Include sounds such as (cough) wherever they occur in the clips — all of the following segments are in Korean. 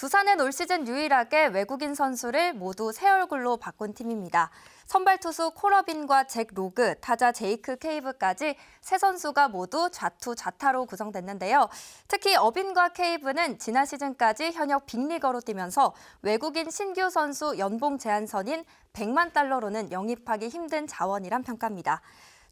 두산은 올 시즌 유일하게 외국인 선수를 모두 새 얼굴로 바꾼 팀입니다. 선발 투수 콜러빈과 잭 로그, 타자 제이크 케이브까지 세 선수가 모두 좌투 좌타로 구성됐는데요. 특히 어빈과 케이브는 지난 시즌까지 현역 빅리거로 뛰면서 외국인 신규 선수 연봉 제한선인 100만 달러로는 영입하기 힘든 자원이란 평가입니다.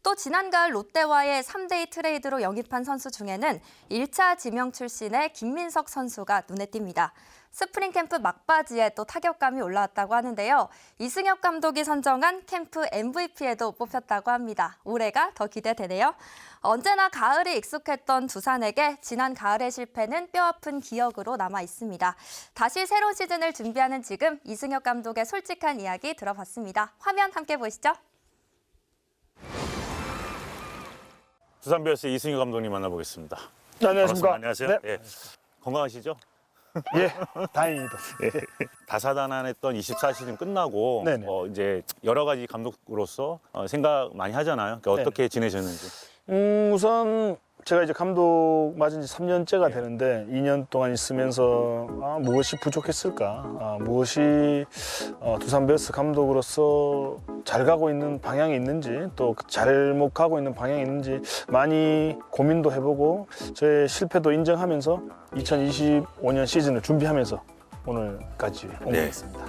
또 지난 가을 롯데와의 3대2 트레이드로 영입한 선수 중에는 1차 지명 출신의 김민석 선수가 눈에 띕니다. 스프링 캠프 막바지에 또 타격감이 올라왔다고 하는데요. 이승엽 감독이 선정한 캠프 MVP에도 뽑혔다고 합니다. 올해가 더 기대되네요. 언제나 가을이 익숙했던 두산에게 지난 가을의 실패는 뼈아픈 기억으로 남아 있습니다. 다시 새로운 시즌을 준비하는 지금 이승엽 감독의 솔직한 이야기 들어봤습니다. 화면 함께 보시죠. 두산 베어스 이승희 감독님 만나보겠습니다. 네, 안녕하십니까. 반갑습니다. 안녕하세요. 네. 예. 건강하시죠? 예, 다행입니다. (laughs) 다사다난했던 24시즌 끝나고 네네. 어, 이제 여러 가지 감독으로서 어, 생각 많이 하잖아요. 그러니까 네. 어떻게 지내셨는지. 음, 우선 제가 이제 감독 맞은 지 3년째가 되는데 2년 동안 있으면서 아, 무엇이 부족했을까? 아, 무엇이 어, 두산 베어스 감독으로서 잘 가고 있는 방향이 있는지 또 잘못 가고 있는 방향이 있는지 많이 고민도 해보고 저의 실패도 인정하면서 2025년 시즌을 준비하면서 오늘까지 온 네. 것 같습니다.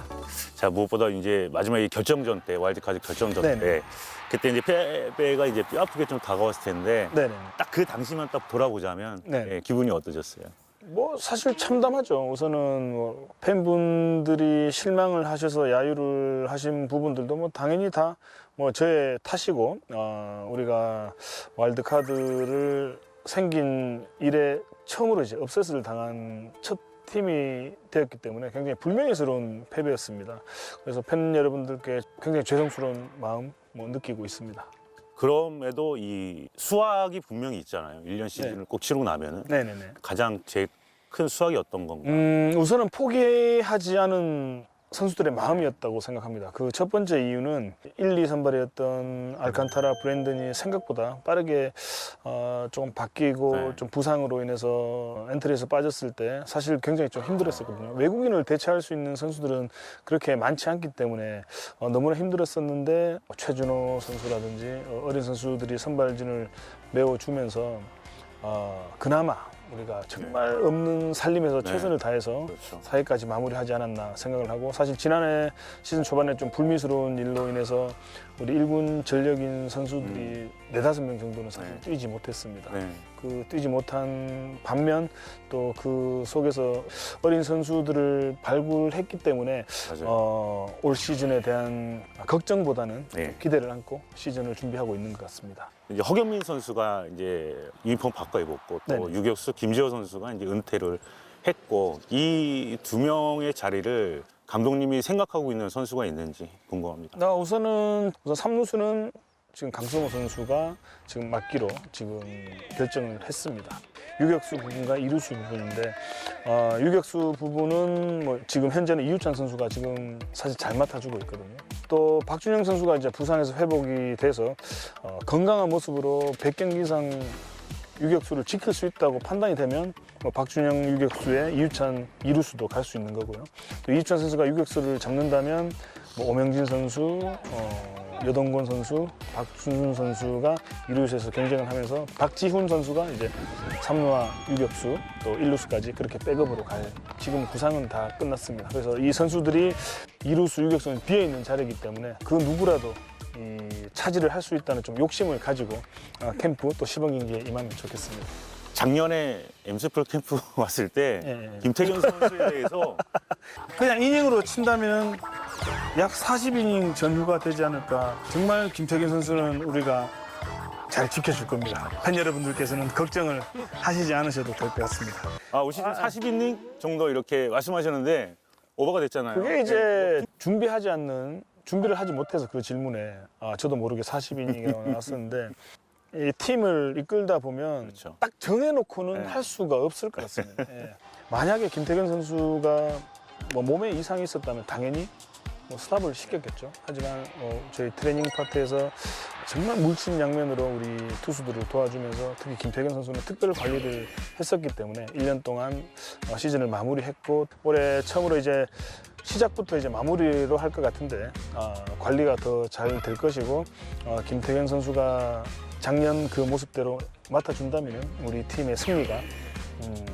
자 무엇보다 이제 마지막에 결정전 때 와일드카드 결정전 네네. 때 그때 이제 패배가 이제 뼈 아프게 좀 다가왔을 텐데 네네. 딱 그 당시만 딱 돌아보자면 네. 예, 기분이 어떠셨어요? 뭐 사실 참담하죠. 우선은 뭐 팬분들이 실망을 하셔서 야유를 하신 부분들도 뭐 당연히 다 뭐 저의 탓이고 어, 우리가 와일드카드를 생긴 이래 처음으로 이제 업셋을 당한 첫 팀이 되었기 때문에 굉장히 불명예스러운 패배였습니다. 그래서 팬 여러분들께 굉장히 죄송스러운 마음 뭐 느끼고 있습니다. 그럼에도 이 수확이 분명히 있잖아요. 1년 시즌을 꼭 치르고 나면은 네네네. 가장 제일 큰 수확이 어떤 건가? 음, 우선은 포기하지 않은 선수들의 마음이었다고 생각합니다. 그 첫 번째 이유는 1, 2 선발이었던 알칸타라 브랜든이 생각보다 빠르게 어, 좀 바뀌고 네. 좀 부상으로 인해서 엔트리에서 빠졌을 때 사실 굉장히 좀 힘들었었거든요. 외국인을 대체할 수 있는 선수들은 그렇게 많지 않기 때문에 어, 너무나 힘들었었는데 뭐 최준호 선수라든지 어, 어린 선수들이 선발진을 메워주면서 어, 그나마 우리가 정말 없는 살림에서 네. 최선을 다해서 그렇죠. 4위까지 마무리하지 않았나 생각을 하고 사실 지난해 시즌 초반에 좀 불미스러운 일로 인해서 우리 일군 전력인 선수들이 네다섯 명 정도는 사실 네. 뛰지 못했습니다. 네. 그 뛰지 못한 반면 또 그 속에서 어린 선수들을 발굴했기 때문에 맞아요. 어, 올 시즌에 대한 걱정보다는 네. 기대를 안고 시즌을 준비하고 있는 것 같습니다. 이제 허경민 선수가 이제 유니폼 바꿔 입었고 또 네네. 유격수 김지호 선수가 이제 은퇴를 했고 이 두 명의 자리를 감독님이 생각하고 있는 선수가 있는지 궁금합니다. 나 우선은 우선 삼루수는 지금 강승호 선수가 지금 맡기로 지금 결정을 했습니다. 유격수 부분과 이루수 부분인데 어, 유격수 부분은 뭐 지금 현재는 이유찬 선수가 지금 사실 잘 맡아주고 있거든요. 또 박준영 선수가 이제 부상에서 회복이 돼서 어, 건강한 모습으로 100경기 이상 유격수를 지킬 수 있다고 판단이 되면 뭐 박준영 유격수에 이유찬 이루수도 갈 수 있는 거고요. 또 이유찬 선수가 유격수를 잡는다면 뭐 오명진 선수, 어, 여동건 선수, 박준순 선수가 이루수에서 경쟁을 하면서 박지훈 선수가 이제 삼루와 유격수 또 일루수까지 그렇게 백업으로 갈 지금 구상은 다 끝났습니다. 그래서 이 선수들이 이루수 유격수는 비어 있는 자리이기 때문에 그 누구라도 이 차지를 할 수 있다는 좀 욕심을 가지고 어, 캠프 또 시범 경기에 임하면 좋겠습니다. 작년에 엠스플 캠프 (laughs) 왔을 때 예, 예. 김태균 선수에 대해서 (laughs) 그냥 이닝으로 친다면 약 40이닝 전후가 되지 않을까. 정말 김태균 선수는 우리가 잘 지켜줄 겁니다. 팬 여러분들께서는 걱정을 하시지 않으셔도 될 것 같습니다. 아, 올 시즌 40이닝 정도 이렇게 말씀하셨는데 오버가 됐잖아요. 그게 이제 준비하지 않는 준비를 하지 못해서 그 질문에 아, 저도 모르게 40이닝이라고 (laughs) 나왔었는데 이 팀을 이끌다 보면 그렇죠. 딱 정해놓고는 네. 할 수가 없을 것 같습니다. (laughs) 예. 만약에 김태균 선수가 뭐 몸에 이상이 있었다면 당연히 뭐 스탑을 시켰겠죠. 하지만 뭐 저희 트레이닝 파트에서 정말 물심 양면으로 우리 투수들을 도와주면서 특히 김태경 선수는 특별 관리를 했었기 때문에 1년 동안 어, 시즌을 마무리했고 올해 처음으로 이제 시작부터 이제 마무리로 할 것 같은데 어, 관리가 더 잘 될 것이고 어, 김태경 선수가 작년 그 모습대로 맡아준다면 우리 팀의 승리가 음,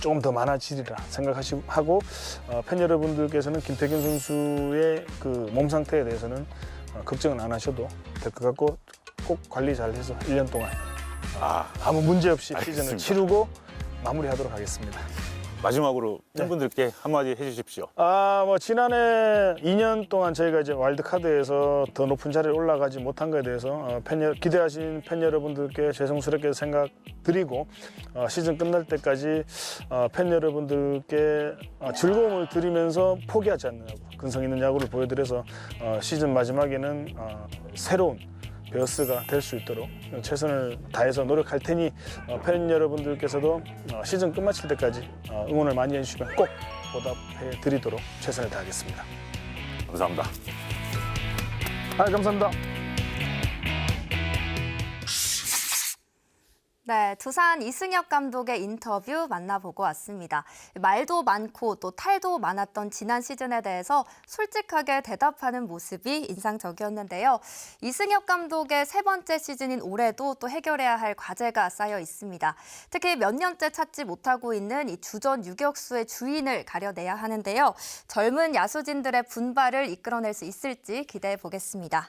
조금 더 많아지리라 생각하시고 어, 팬 여러분들께서는 김태균 선수의 그 몸 상태에 대해서는 어, 걱정은 안 하셔도 될 것 같고 꼭 관리 잘 해서 1년 동안 아, 아무 문제 없이. 시즌을 치르고 마무리하도록 하겠습니다. 마지막으로 네. 팬분들께 한마디 해주십시오. 아, 뭐 지난해 2년 동안 저희가 이제 와일드 카드에서 더 높은 자리에 올라가지 못한 것에 대해서 어, 팬 여- 기대하신 팬 여러분들께 죄송스럽게 생각드리고 어, 시즌 끝날 때까지 어, 팬 여러분들께 어, 즐거움을 드리면서 포기하지 않는 야구, 근성 있는 야구를 보여드려서 어, 시즌 마지막에는 어, 새로운 베어스가 될 수 있도록 최선을 다해서 노력할 테니 어, 팬 여러분들께서도 어, 시즌 끝마칠 때까지 어, 응원을 많이 해주시면 꼭 보답해 드리도록 최선을 다하겠습니다. 감사합니다. 아, 감사합니다. 네, 두산 이승엽 감독의 인터뷰 만나보고 왔습니다. 말도 많고 또 탈도 많았던 지난 시즌에 대해서 솔직하게 대답하는 모습이 인상적이었는데요. 이승엽 감독의 세 번째 시즌인 올해도 또 해결해야 할 과제가 쌓여 있습니다. 특히 몇 년째 찾지 못하고 있는 이 주전 유격수의 주인을 가려내야 하는데요. 젊은 야수진들의 분발을 이끌어낼 수 있을지 기대해 보겠습니다.